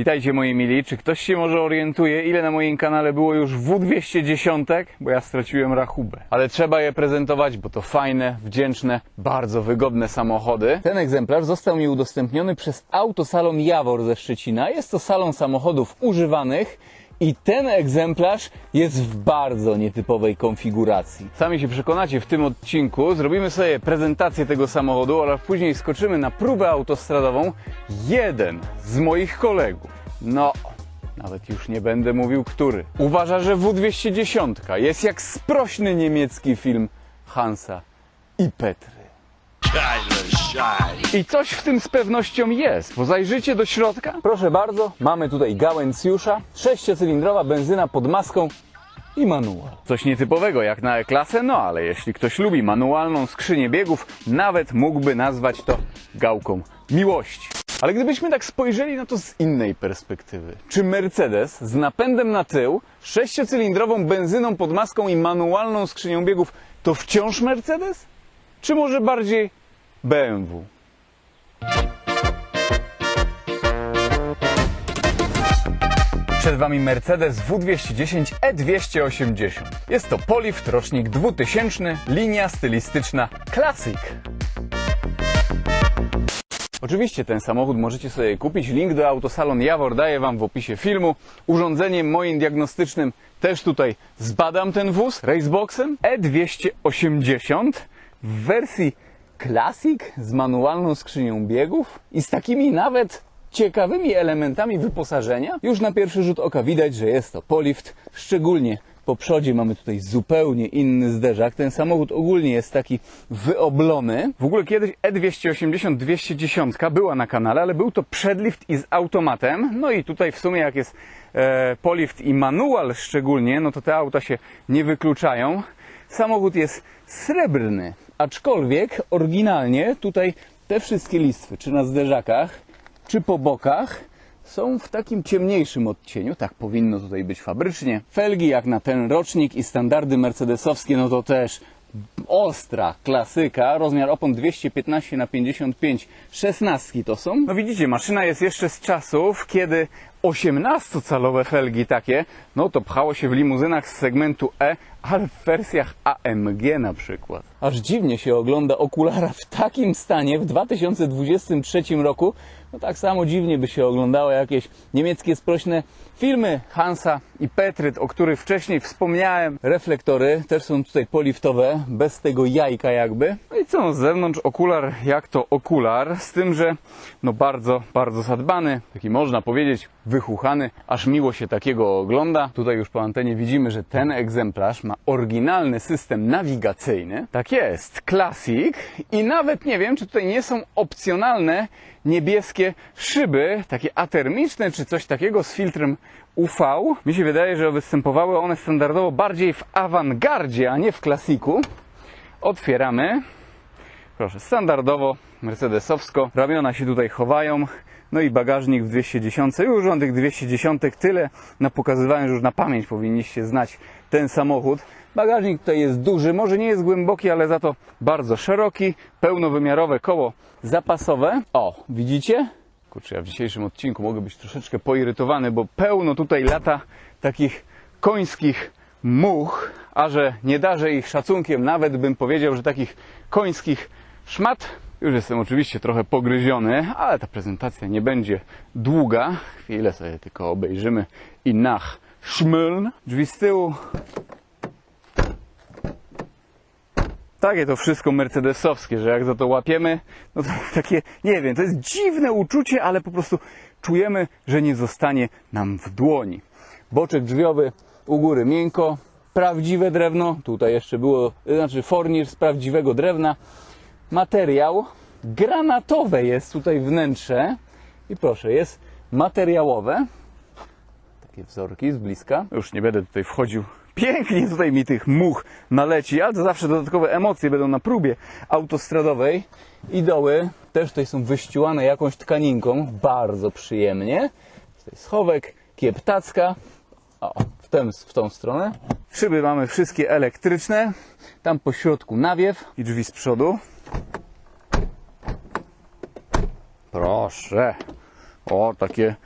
Witajcie moi mili, czy ktoś się może orientuje, ile na moim kanale było już W210? Bo ja straciłem rachubę. Ale trzeba je prezentować, bo to fajne, wdzięczne, bardzo wygodne samochody. Ten egzemplarz został mi udostępniony przez Autosalon Jawor ze Szczecina. Jest to salon samochodów używanych i ten egzemplarz jest w bardzo nietypowej konfiguracji. Sami się przekonacie w tym odcinku. Zrobimy sobie prezentację tego samochodu, oraz później skoczymy na próbę autostradową. Jeden z moich kolegów, no nawet już nie będę mówił który, uważa, że W210 jest jak sprośny niemiecki film Hansa i Petry. I coś w tym z pewnością jest, bo zajrzyjcie do środka. Proszę bardzo, mamy tutaj gałęcjusza, sześciocylindrowa benzyna pod maską i manual. Coś nietypowego jak na E-klasę, no ale jeśli ktoś lubi manualną skrzynię biegów, nawet mógłby nazwać to gałką miłości. Ale gdybyśmy tak spojrzeli na to z innej perspektywy, czy Mercedes z napędem na tył, sześciocylindrową benzyną pod maską i manualną skrzynią biegów to wciąż Mercedes? Czy może bardziej BMW? Przed Wami Mercedes W210 E280. Jest to Polift, rocznik 2000, linia stylistyczna Classic. Oczywiście ten samochód możecie sobie kupić. Link do Autosalon Jawor daję Wam w opisie filmu. Urządzeniem moim diagnostycznym też tutaj zbadam ten wóz raceboxem E280 w wersji Classic z manualną skrzynią biegów i z takimi nawet ciekawymi elementami wyposażenia. Już na pierwszy rzut oka widać, że jest to Polift, szczególnie po przodzie mamy tutaj zupełnie inny zderzak. Ten samochód ogólnie jest taki wyoblony. W ogóle kiedyś E E280 210 była na kanale, ale był to przedlift i z automatem. No i tutaj w sumie jak jest e, polift i manual szczególnie, no to te auta się nie wykluczają. Samochód jest srebrny, aczkolwiek oryginalnie tutaj te wszystkie listwy, czy na zderzakach, czy po bokach, są w takim ciemniejszym odcieniu. Tak powinno tutaj być fabrycznie. Felgi jak na ten rocznik i standardy mercedesowskie, no to też ostra klasyka. Rozmiar opon 215 na 55 szesnastki to są. No widzicie, maszyna jest jeszcze z czasów, kiedy 18-calowe felgi takie, no to pchało się w limuzynach z segmentu E, ale w wersjach AMG na przykład. Aż dziwnie się ogląda okulara w takim stanie w 2023 roku. No tak samo dziwnie by się oglądało jakieś niemieckie sprośne filmy Hansa i Petryt, o których wcześniej wspomniałem. Reflektory też są tutaj poliftowe, bez tego jajka jakby. No i co, z zewnątrz okular jak to okular, z tym, że no bardzo, bardzo zadbany, taki można powiedzieć wychuchany, aż miło się takiego ogląda. Tutaj już po antenie widzimy, że ten egzemplarz ma oryginalny system nawigacyjny. Tak jest, Classic i nawet nie wiem, czy tutaj nie są opcjonalne niebieskie szyby, takie atermiczne czy coś takiego z filtrem UV. Mi się wydaje, że występowały one standardowo bardziej w awangardzie, a nie w klasiku. Otwieramy. Proszę, standardowo, mercedesowsko. Ramiona się tutaj chowają. No i bagażnik w 210. Już on tych 210 tyle napokazywałem, że już na pamięć powinniście znać ten samochód. Bagażnik tutaj jest duży, może nie jest głęboki, ale za to bardzo szeroki. Pełnowymiarowe koło zapasowe. O, widzicie? Kurczę, ja w dzisiejszym odcinku mogę być troszeczkę poirytowany, bo pełno tutaj lata takich końskich much, a że nie darzę ich szacunkiem, nawet bym powiedział, że takich końskich szmat. Już jestem oczywiście trochę pogryziony, ale ta prezentacja nie będzie długa. Chwilę sobie tylko obejrzymy i nach szmyln. Drzwi z tyłu. Takie to wszystko mercedesowskie, że jak za to łapiemy, no to takie, nie wiem, to jest dziwne uczucie, ale po prostu czujemy, że nie zostanie nam w dłoni. Boczek drzwiowy u góry miękko, prawdziwe drewno, tutaj jeszcze było, znaczy fornisz z prawdziwego drewna, materiał granatowe jest tutaj wnętrze i proszę, jest materiałowe, takie wzorki z bliska. Już nie będę tutaj wchodził. Pięknie tutaj mi tych much naleci, ale to zawsze dodatkowe emocje będą na próbie autostradowej. I doły też tutaj są wyściułane jakąś tkaninką, bardzo przyjemnie. Tutaj schowek, kieptacka. O, w, tę, w tą stronę. Szyby mamy wszystkie elektryczne. Tam po środku nawiew i drzwi z przodu. Proszę. O, takie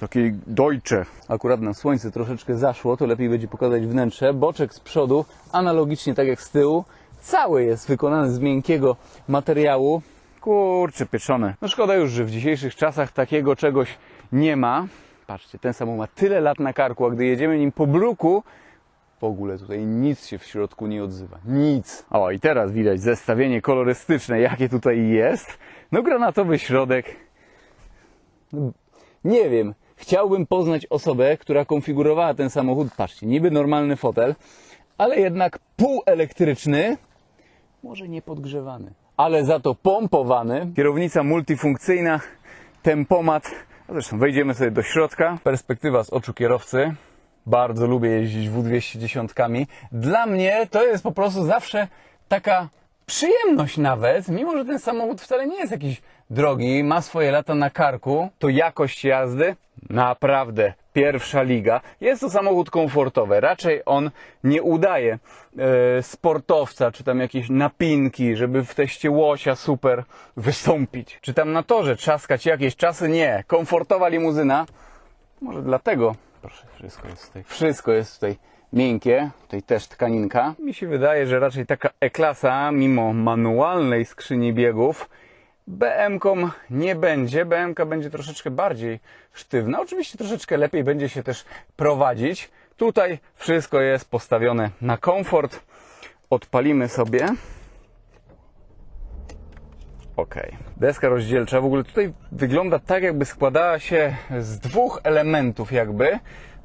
Takiej Deutsche. Akurat nam słońce troszeczkę zaszło, to lepiej będzie pokazać wnętrze. Boczek z przodu, analogicznie tak jak z tyłu, cały jest wykonany z miękkiego materiału. Kurczę, pieczone. No szkoda już, że w dzisiejszych czasach takiego czegoś nie ma. Patrzcie, ten samochód ma tyle lat na karku, a gdy jedziemy nim po bruku, w ogóle tutaj nic się w środku nie odzywa. Nic. O, i teraz widać zestawienie kolorystyczne, jakie tutaj jest. No granatowy środek. No, nie wiem. Chciałbym poznać osobę, która konfigurowała ten samochód. Patrzcie, niby normalny fotel, ale jednak półelektryczny, może nie podgrzewany, ale za to pompowany. Kierownica multifunkcyjna, tempomat. A zresztą wejdziemy sobie do środka. Perspektywa z oczu kierowcy. Bardzo lubię jeździć W210. Dla mnie to jest po prostu zawsze taka przyjemność nawet, mimo że ten samochód wcale nie jest jakiś drogi, ma swoje lata na karku, to jakość jazdy naprawdę pierwsza liga. Jest to samochód komfortowy, raczej on nie udaje e, sportowca, czy tam jakieś napinki, żeby w teście łosia super wystąpić. Czy tam na torze trzaskać jakieś czasy? Nie. Komfortowa limuzyna, może dlatego, proszę, wszystko jest tutaj, wszystko jest tutaj miękkie, tutaj też tkaninka. Mi się wydaje, że raczej taka E-klasa, mimo manualnej skrzyni biegów, BM-kom nie będzie. BM-ka będzie troszeczkę bardziej sztywna. Oczywiście troszeczkę lepiej będzie się też prowadzić. Tutaj wszystko jest postawione na komfort. Odpalimy sobie. Ok. Deska rozdzielcza w ogóle tutaj wygląda tak, jakby składała się z dwóch elementów, jakby.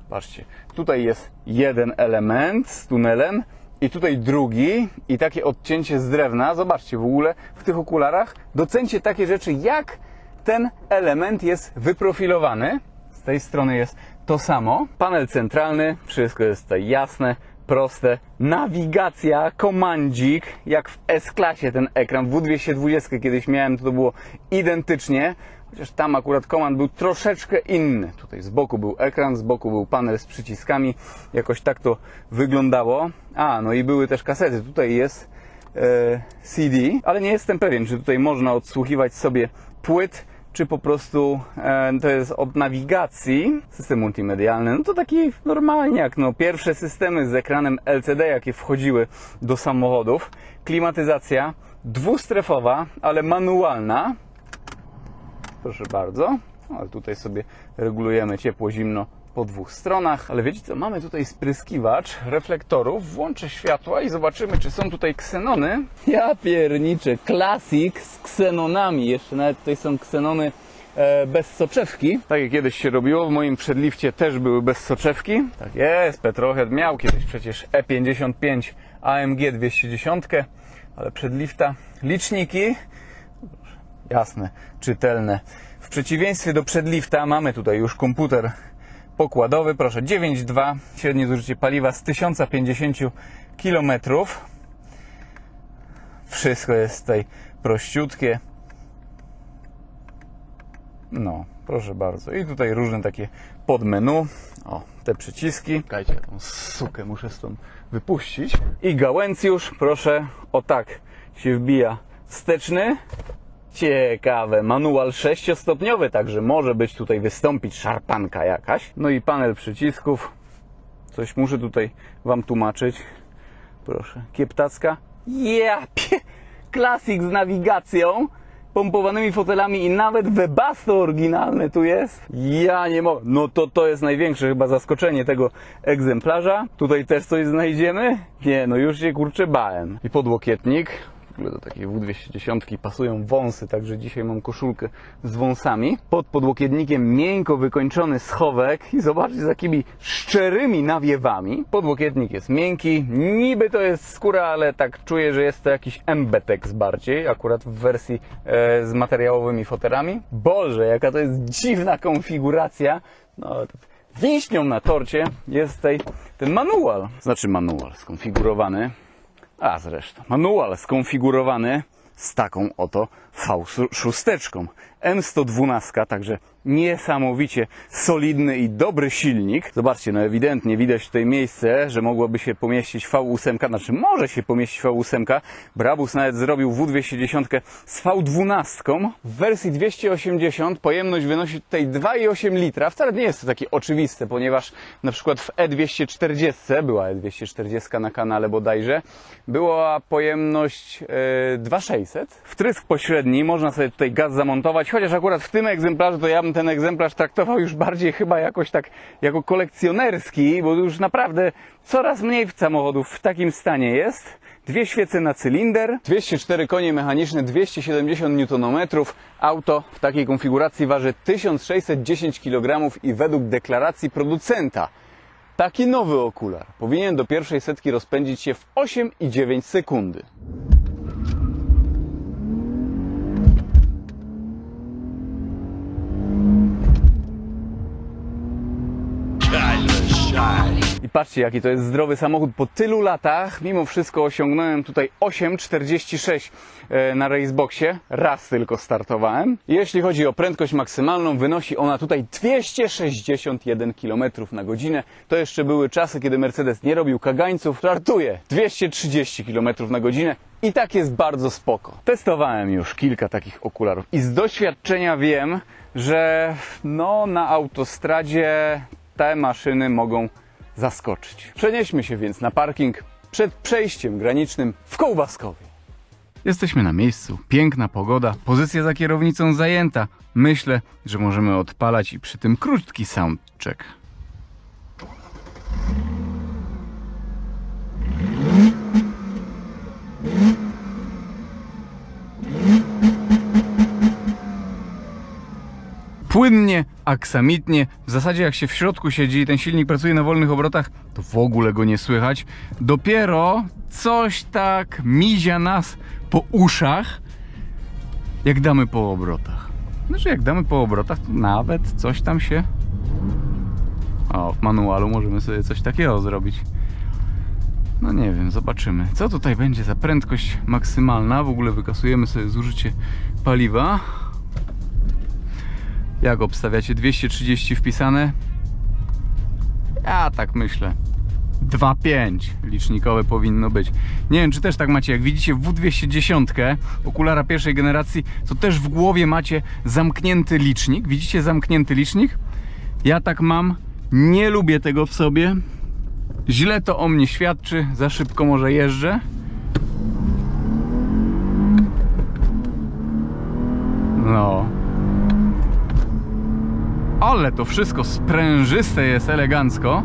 Patrzcie, tutaj jest jeden element z tunelem i tutaj drugi i takie odcięcie z drewna. Zobaczcie w ogóle w tych okularach. Docencie takie rzeczy, jak ten element jest wyprofilowany. Z tej strony jest to samo. Panel centralny, wszystko jest tutaj jasne, proste. Nawigacja, komandzik, jak w S-klasie ten ekran. W W220 kiedyś miałem, to, to było identycznie. Chociaż tam akurat komand był troszeczkę inny. Tutaj z boku był ekran, z boku był panel z przyciskami. Jakoś tak to wyglądało. A, no i były też kasety. Tutaj jest e, CD, ale nie jestem pewien, czy tutaj można odsłuchiwać sobie płyt, czy po prostu e, to jest od nawigacji. System multimedialny, no to taki normalniak. No, pierwsze systemy z ekranem LCD, jakie wchodziły do samochodów. Klimatyzacja dwustrefowa, ale manualna. Proszę bardzo. Ale tutaj sobie regulujemy ciepło, zimno po dwóch stronach. Ale wiecie co? Mamy tutaj spryskiwacz reflektorów. Włączę światła i zobaczymy, czy są tutaj ksenony. Ja pierniczę. Classic z ksenonami. Jeszcze nawet tutaj są ksenony e, bez soczewki. Tak jak kiedyś się robiło. W moim przedlifcie też były bez soczewki. Tak jest. Petrohead miał kiedyś przecież E E55 AMG 210. Ale przedlifta liczniki jasne, czytelne. W przeciwieństwie do przedlifta mamy tutaj już komputer pokładowy, proszę, 9.2, średnie zużycie paliwa z 1050 km. Wszystko jest tutaj prościutkie. No, proszę bardzo. I tutaj różne takie podmenu. O, te przyciski. Czekajcie, tą sukę muszę stąd wypuścić. I gałęcjusz, proszę, o tak się wbija wsteczny. Ciekawe, manual sześciostopniowy, także może być tutaj wystąpić szarpanka jakaś. No i panel przycisków. Coś muszę tutaj Wam tłumaczyć. Proszę, kieptacka. Pie... Klasik z nawigacją, pompowanymi fotelami i nawet Webasto oryginalne tu jest. Ja nie mogę. No to to jest największe chyba zaskoczenie tego egzemplarza. Tutaj też coś znajdziemy? Nie, no już się kurczę bałem. I podłokietnik. W ogóle do takiej W210 pasują wąsy, także dzisiaj mam koszulkę z wąsami. Pod podłokietnikiem miękko wykończony schowek i zobaczcie z takimi szczerymi nawiewami. Podłokietnik jest miękki, niby to jest skóra, ale tak czuję, że jest to jakiś embetex bardziej, akurat w wersji e, z materiałowymi foterami. Boże, jaka to jest dziwna konfiguracja. No, wiśnią na torcie jest tutaj ten manual. Znaczy manual skonfigurowany a zresztą, manual skonfigurowany z taką oto V6. M112, także niesamowicie solidny i dobry silnik. Zobaczcie, no ewidentnie widać tutaj miejsce, że mogłoby się pomieścić V8, znaczy może się pomieścić V8. Brabus nawet zrobił W210 z V12 w wersji 280. Pojemność wynosi tutaj 2,8 litra. Wcale nie jest to takie oczywiste, ponieważ na przykład w E240, była E240 na kanale bodajże, była pojemność e, 2,600. Wtrysk pośredni, można sobie tutaj gaz zamontować, chociaż akurat w tym egzemplarzu to ja bym ten egzemplarz traktował już bardziej chyba jakoś tak jako kolekcjonerski, bo już naprawdę coraz mniej samochodów w takim stanie jest. Dwie świece na cylinder, 204 konie mechaniczne, 270 Nm. Auto w takiej konfiguracji waży 1610 kg i według deklaracji producenta taki nowy okular powinien do pierwszej setki rozpędzić się w 8,9 sekundy. Patrzcie, jaki to jest zdrowy samochód. Po tylu latach, mimo wszystko osiągnąłem tutaj 8,46 e, na Raceboxie. Raz tylko startowałem. Jeśli chodzi o prędkość maksymalną, wynosi ona tutaj 261 km na godzinę. To jeszcze były czasy, kiedy Mercedes nie robił kagańców. Żartuję, 230 km na godzinę. I tak jest bardzo spoko. Testowałem już kilka takich okularów i z doświadczenia wiem, że no, na autostradzie te maszyny mogą zaskoczyć. Przenieśmy się więc na parking przed przejściem granicznym w Kołbaskowie. Jesteśmy na miejscu, piękna pogoda, pozycja za kierownicą zajęta. Myślę, że możemy odpalać i przy tym krótki soundcheck. Płynnie, aksamitnie. W zasadzie jak się w środku siedzi i ten silnik pracuje na wolnych obrotach, to w ogóle go nie słychać. Dopiero coś tak mizia nas po uszach, jak damy po obrotach. Znaczy jak damy po obrotach, to nawet coś tam się... O, w manualu możemy sobie coś takiego zrobić. No nie wiem, zobaczymy. Co tutaj będzie za prędkość maksymalna? W ogóle wykasujemy sobie zużycie paliwa. Jak obstawiacie? 230 wpisane? Ja tak myślę. 2,5 licznikowe powinno być. Nie wiem, czy też tak macie. Jak widzicie W210, okulara pierwszej generacji, to też w głowie macie zamknięty licznik. Widzicie zamknięty licznik? Ja tak mam. Nie lubię tego w sobie. Źle to o mnie świadczy. Za szybko może jeżdżę. No, ale to wszystko sprężyste jest elegancko.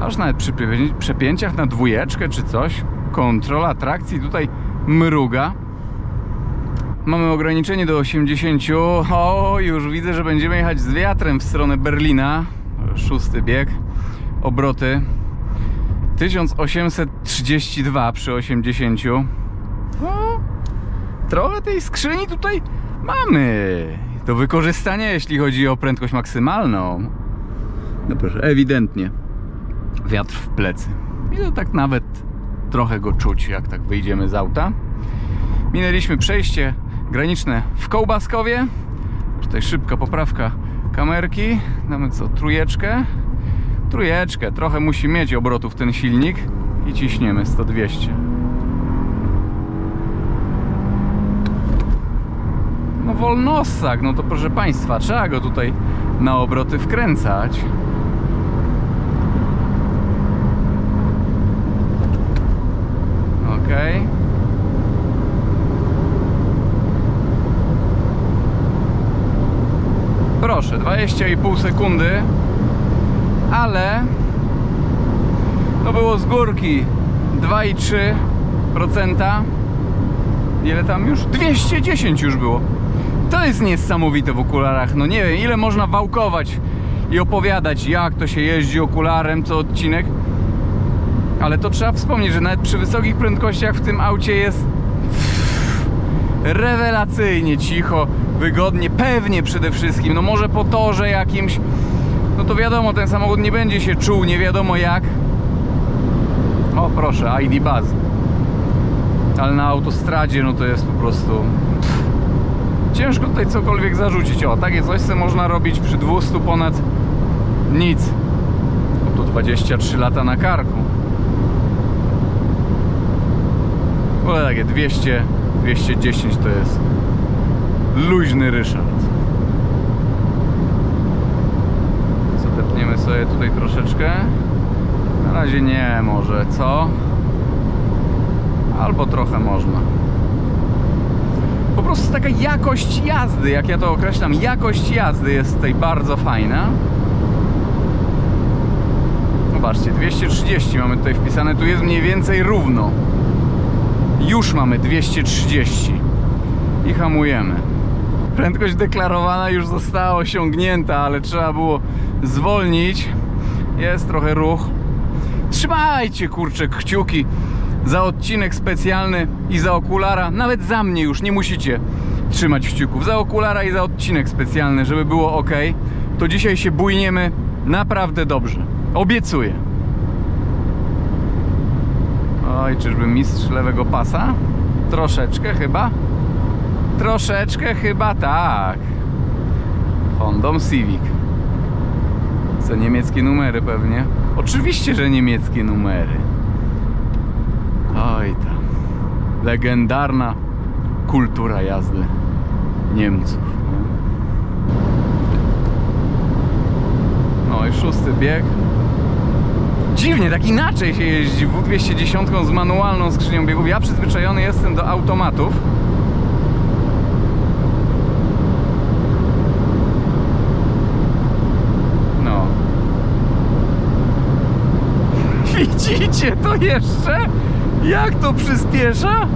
Aż nawet przy przepię- przepięciach na dwójeczkę czy coś. Kontrola trakcji tutaj mruga. Mamy ograniczenie do 80. O, już widzę, że będziemy jechać z wiatrem w stronę Berlina. Szósty bieg. Obroty 1832 przy 80. O, trochę tej skrzyni tutaj mamy do wykorzystania, jeśli chodzi o prędkość maksymalną. No proszę, ewidentnie wiatr w plecy. I to tak nawet trochę go czuć, jak tak wyjdziemy z auta. Minęliśmy przejście graniczne w Kołbaskowie. Tutaj szybka poprawka kamerki. Damy co, trójeczkę. Trójeczkę, trochę musi mieć obrotów ten silnik. I ciśniemy 100-200. No wolnossak, no to proszę Państwa, trzeba go tutaj na obroty wkręcać. Okej. Proszę, 20,5 sekundy, ale to było z górki 2,3%. Ile tam już? 210 już było. To jest niesamowite w okularach. No nie wiem, ile można wałkować i opowiadać, jak to się jeździ okularem co odcinek. Ale to trzeba wspomnieć, że nawet przy wysokich prędkościach w tym aucie jest rewelacyjnie cicho, wygodnie, pewnie przede wszystkim. No może po torze jakimś, no to wiadomo, ten samochód nie będzie się czuł nie wiadomo jak. O proszę, ID Buzz. Ale na autostradzie no to jest po prostu Ciężko tutaj cokolwiek zarzucić. O, takie coś co można robić przy 200 ponad nic. No to 23 lata na karku. Ale takie 200, 210 to jest luźny Ryszard. Co tepniemy sobie tutaj troszeczkę? Na razie nie może, co? Albo trochę można. Po prostu taka jakość jazdy, jak ja to określam, jakość jazdy jest tutaj bardzo fajna. Zobaczcie, 230 mamy tutaj wpisane, tu jest mniej więcej równo. Już mamy 230 i hamujemy. Prędkość deklarowana już została osiągnięta, ale trzeba było zwolnić. Jest trochę ruch. Trzymajcie kurczę kciuki za odcinek specjalny i za okulara. Nawet za mnie już nie musicie trzymać kciuków. Za okulara i za odcinek specjalny, żeby było ok. To dzisiaj się bujniemy naprawdę dobrze. Obiecuję. Oj, czyżby mistrz lewego pasa? Troszeczkę chyba. Troszeczkę chyba tak. Hondą Civic. Co niemieckie numery pewnie? Oczywiście, że niemieckie numery. Oj tam. Legendarna kultura jazdy Niemców. No i szósty bieg. Dziwnie, tak inaczej się jeździ W210 z manualną skrzynią biegów. Ja przyzwyczajony jestem do automatów. No. Widzicie to jeszcze? Jak to przyspiesza?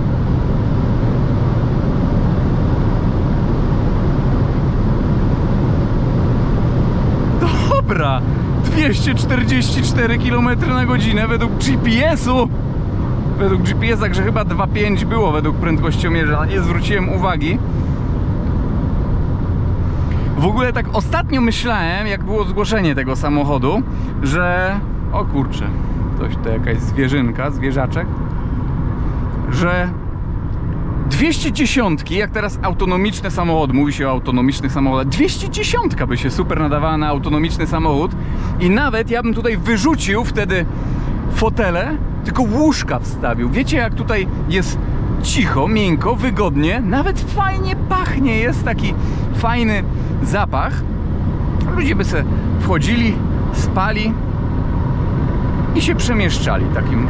Dobra, 244 km na godzinę według GPS-u. Według GPS-a, że chyba 2,5 było według prędkościomierza, nie zwróciłem uwagi. W ogóle tak ostatnio myślałem, jak było zgłoszenie tego samochodu, że... O kurczę, coś to jakaś zwierzynka, zwierzaczek. Że 210, jak teraz autonomiczny samochód, mówi się o autonomicznych samochodach, 210 by się super nadawała na autonomiczny samochód i nawet ja bym tutaj wyrzucił wtedy fotele, tylko łóżka wstawił. Wiecie jak tutaj jest cicho, miękko, wygodnie, nawet fajnie pachnie, jest taki fajny zapach. Ludzie by se wchodzili, spali i się przemieszczali takim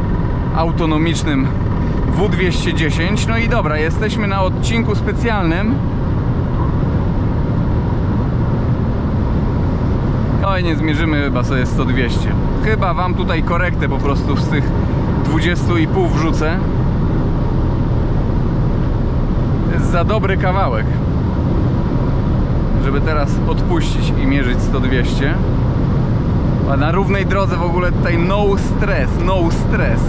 autonomicznym W210. No i dobra, jesteśmy na odcinku specjalnym. Oj, nie zmierzymy chyba sobie 100-200. Chyba wam tutaj korektę po prostu z tych 20,5 wrzucę. Jest za dobry kawałek, żeby teraz odpuścić i mierzyć 100-200. A na równej drodze w ogóle tutaj no stress, no stress.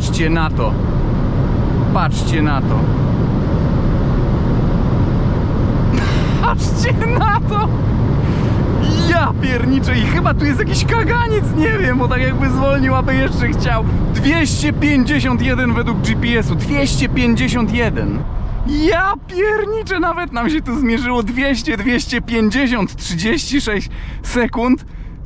Patrzcie na to. Patrzcie na to. Patrzcie na to. Ja pierniczę i chyba tu jest jakiś kaganiec, nie wiem, bo tak jakby zwolnił, aby jeszcze chciał. 251 według GPS-u, 251. Ja pierniczę, nawet nam się tu zmierzyło 200, 250, 36 sekund.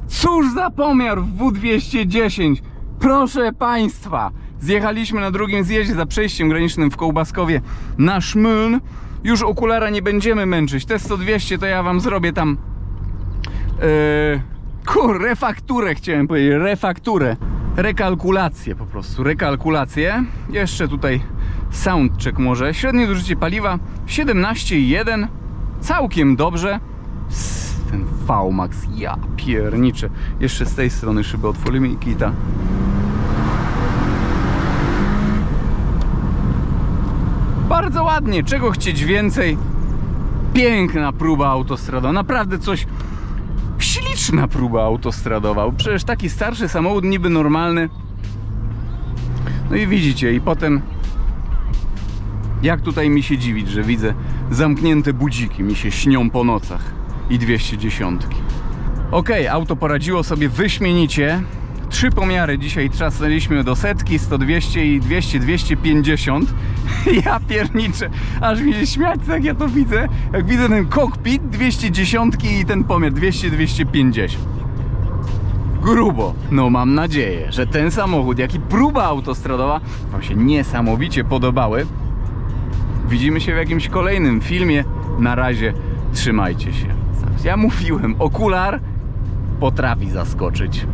Cóż za pomiar w W210. Proszę Państwa, zjechaliśmy na drugim zjeździe za przejściem granicznym w Kołbaskowie na Szmyln. Już okulara nie będziemy męczyć. Te 100-200 to ja Wam zrobię tam Yy, kur, refakturę chciałem powiedzieć, refakturę. Rekalkulację po prostu, rekalkulację. Jeszcze tutaj soundcheck może. Średnie zużycie paliwa 17,1. Całkiem dobrze. Ten V-Max, ja pierniczę. Jeszcze z tej strony szyby otworzymy i kita. Bardzo ładnie, czego chcieć więcej? Piękna próba autostrada, naprawdę coś śliczna próba autostradowa. Przecież taki starszy samochód, niby normalny. No i widzicie, i potem jak tutaj mi się dziwić, że widzę zamknięte budziki, mi się śnią po nocach i 210. Ok, auto poradziło sobie wyśmienicie. Trzy pomiary dzisiaj trzasnęliśmy do setki, 100, 200 i 200, 250. Ja pierniczę, aż mi się śmiać, jak ja to widzę. Jak widzę ten kokpit 210 i ten pomiar 200, 250. Grubo. No mam nadzieję, że ten samochód, jak i próba autostradowa Wam się niesamowicie podobały. Widzimy się w jakimś kolejnym filmie. Na razie trzymajcie się. Ja mówiłem, okular potrafi zaskoczyć.